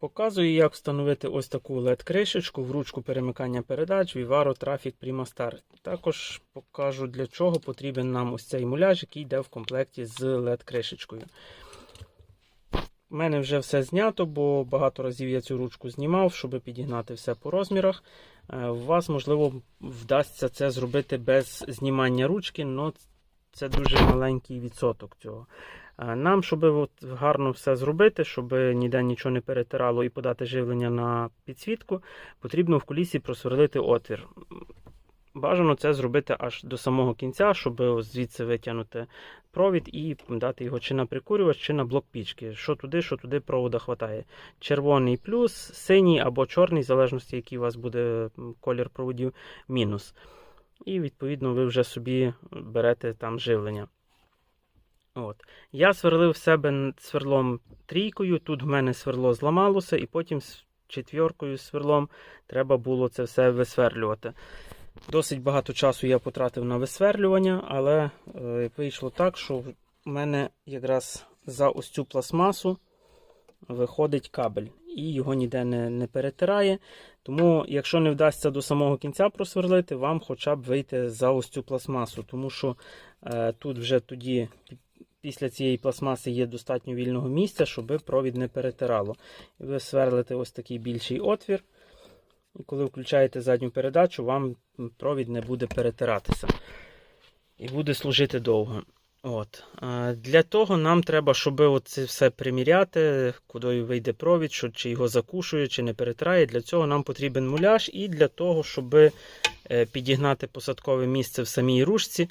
Показую, як встановити ось таку LED-кришечку в ручку перемикання передач Vivaro Traffic Prima Star. Також покажу, для чого потрібен нам ось цей муляж, який йде в комплекті з LED-кришечкою. У мене вже все знято, бо багато разів я цю ручку знімав, щоб підігнати все по розмірах. Е, У вас, можливо, вдасться це зробити без знімання ручки, але це дуже маленький відсоток цього. Нам, щоб от гарно все зробити, щоб ніде нічого не перетирало і подати живлення на підсвітку, потрібно в кулісі просверлити отвір. Бажано це зробити аж до самого кінця, щоб звідси витягнути провід і дати його чи на прикурювач, чи на блок пічки. Що туди, що туди провода хватає. Червоний плюс, синій або чорний, в залежності, який у вас буде колір проводів, мінус. І відповідно ви вже собі берете там живлення. От. Я сверлив себе сверлом трійкою, тут в мене сверло зламалося, і потім з четвіркою сверлом треба було це все висверлювати. Досить багато часу я потратив на висверлювання, але е, вийшло так, що в мене якраз за ось цю пластмасу виходить кабель і його ніде не, не перетирає. Тому, якщо не вдасться до самого кінця просверлити, вам хоча б вийти за ось цю пластмасу, тому що е, тут вже тоді після цієї пластмаси є достатньо вільного місця, щоб провід не перетирало. Ви сверлите ось такий більший отвір. І коли включаєте задню передачу, вам провід не буде перетиратися. І буде служити довго. От. Для того нам треба, щоб це все приміряти, куди вийде провід, що, чи його закушує, чи не перетирає. Для цього нам потрібен муляж і для того, щоб е, підігнати посадкове місце в самій ручці,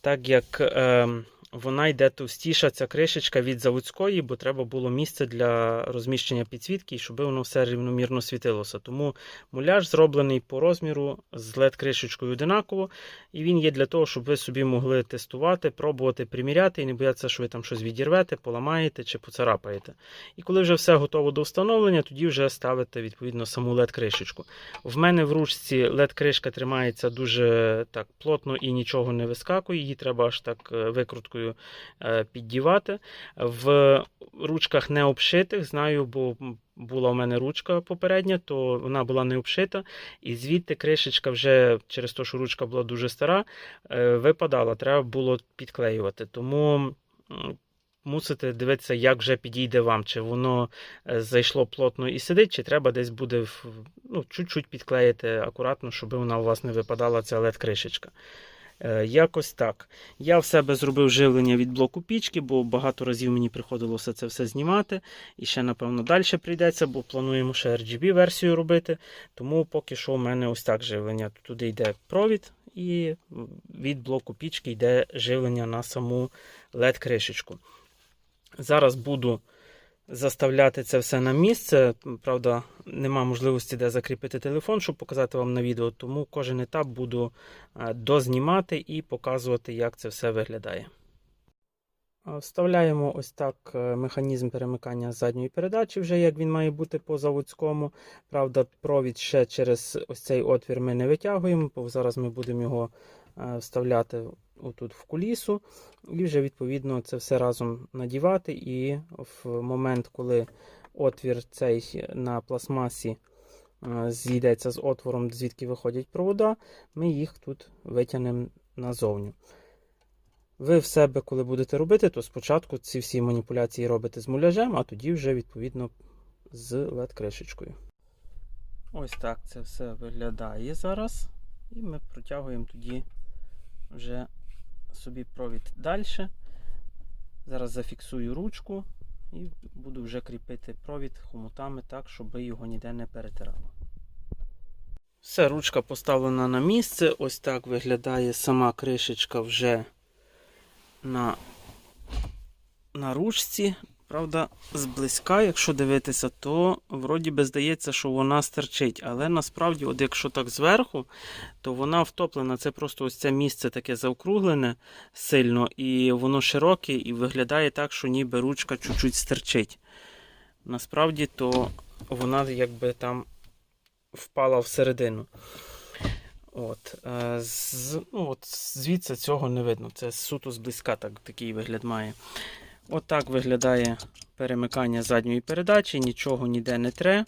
так як е, вона йде товстіша, ця кришечка від заводської, бо треба було місце для розміщення підсвітки, щоб воно все рівномірно світилося. Тому муляж зроблений по розміру з LED-кришечкою одинаково, і він є для того, щоб ви собі могли тестувати, пробувати, приміряти і не боятися, що ви там щось відірвете, поламаєте чи поцарапаєте. І коли вже все готово до встановлення, тоді вже ставите відповідно саму LED-кришечку. В мене в ручці LED-кришка тримається дуже так плотно і нічого не вискакує. Її треба аж так е, викруткою е, піддівати. В ручках не обшитих, знаю, бо була в мене ручка попередня, то вона була не обшита. І звідти кришечка вже через те, що ручка була дуже стара, е, випадала, треба було підклеювати. Тому мусите дивитися, як вже підійде вам, чи воно е, зайшло плотно і сидить, чи треба десь буде ну, чуть-чуть підклеїти акуратно, щоб вона у вас не випадала ця LED-кришечка. Е, Якось так. Я в себе зробив живлення від блоку пічки, бо багато разів мені приходилося це все знімати. І ще, напевно, далі прийдеться, бо плануємо ще RGB-версію робити. Тому поки що у мене ось так живлення. Туди йде провід, і від блоку пічки йде живлення на саму LED-кришечку. Зараз буду заставляти це все на місце. Правда, нема можливості де закріпити телефон, щоб показати вам на відео, тому кожен етап буду е, дознімати і показувати, як це все виглядає. Вставляємо ось так е, механізм перемикання задньої передачі, вже як він має бути по заводському. Правда, провід ще через ось цей отвір ми не витягуємо, бо зараз ми будемо його е, вставляти отут в кулісу, і вже відповідно це все разом надівати. І в момент, коли отвір цей на пластмасі е, зійдеться з отвором, звідки виходять провода, ми їх тут витягнемо назовню. Ви в себе, коли будете робити, то спочатку ці всі маніпуляції робите з муляжем, а тоді вже відповідно з LED-кришечкою. Ось так це все виглядає зараз. І ми протягуємо тоді вже собі провід далі. Зараз зафіксую ручку і буду вже кріпити провід хомутами так, щоб його ніде не перетирало. Все, ручка поставлена на місце. Ось так виглядає сама кришечка вже на, на ручці. Правда, зблизька, якщо дивитися, то вроді би здається, що вона стерчить. Але насправді, от якщо так зверху, то вона втоплена. Це просто ось це місце таке заокруглене сильно, і воно широке, і виглядає так, що ніби ручка чуть-чуть стерчить. Насправді, то вона якби там впала всередину. От, е, з, ну, от, звідси цього не видно. Це суто зблизька так, такий вигляд має. Отак виглядає перемикання задньої передачі, нічого ніде не тре.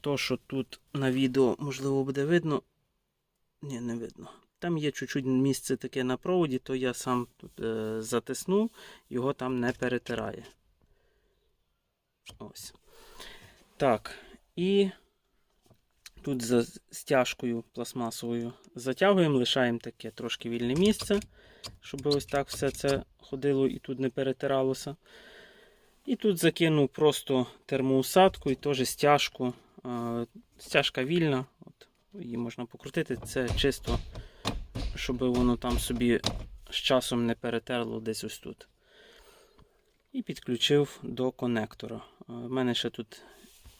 То, що тут на відео, можливо, буде видно. Ні, не видно. Там є чуть-чуть місце таке на проводі, то я сам тут е, затиснув, його там не перетирає. Ось. Так. І тут за стяжкою пластмасовою затягуємо, лишаємо таке трошки вільне місце, щоб ось так все це ходило і тут не перетиралося. І тут закинув просто термоусадку і теж стяжку. Стяжка вільна, от, її можна покрутити. Це чисто, щоб воно там собі з часом не перетерло десь ось тут. І підключив до конектора. У мене ще тут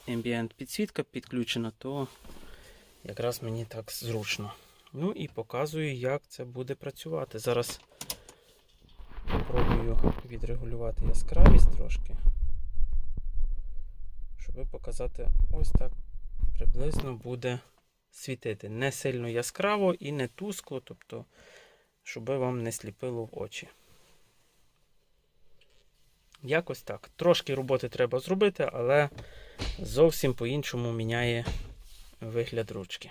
ambient підсвітка підключена, то якраз мені так зручно. Ну і показую, як це буде працювати. Зараз спробую відрегулювати яскравість трошки, щоб показати ось так приблизно буде світити. Не сильно яскраво і не тускло, тобто, щоб вам не сліпило в очі. Якось так. Трошки роботи треба зробити, але зовсім по-іншому міняє вигляд ручки.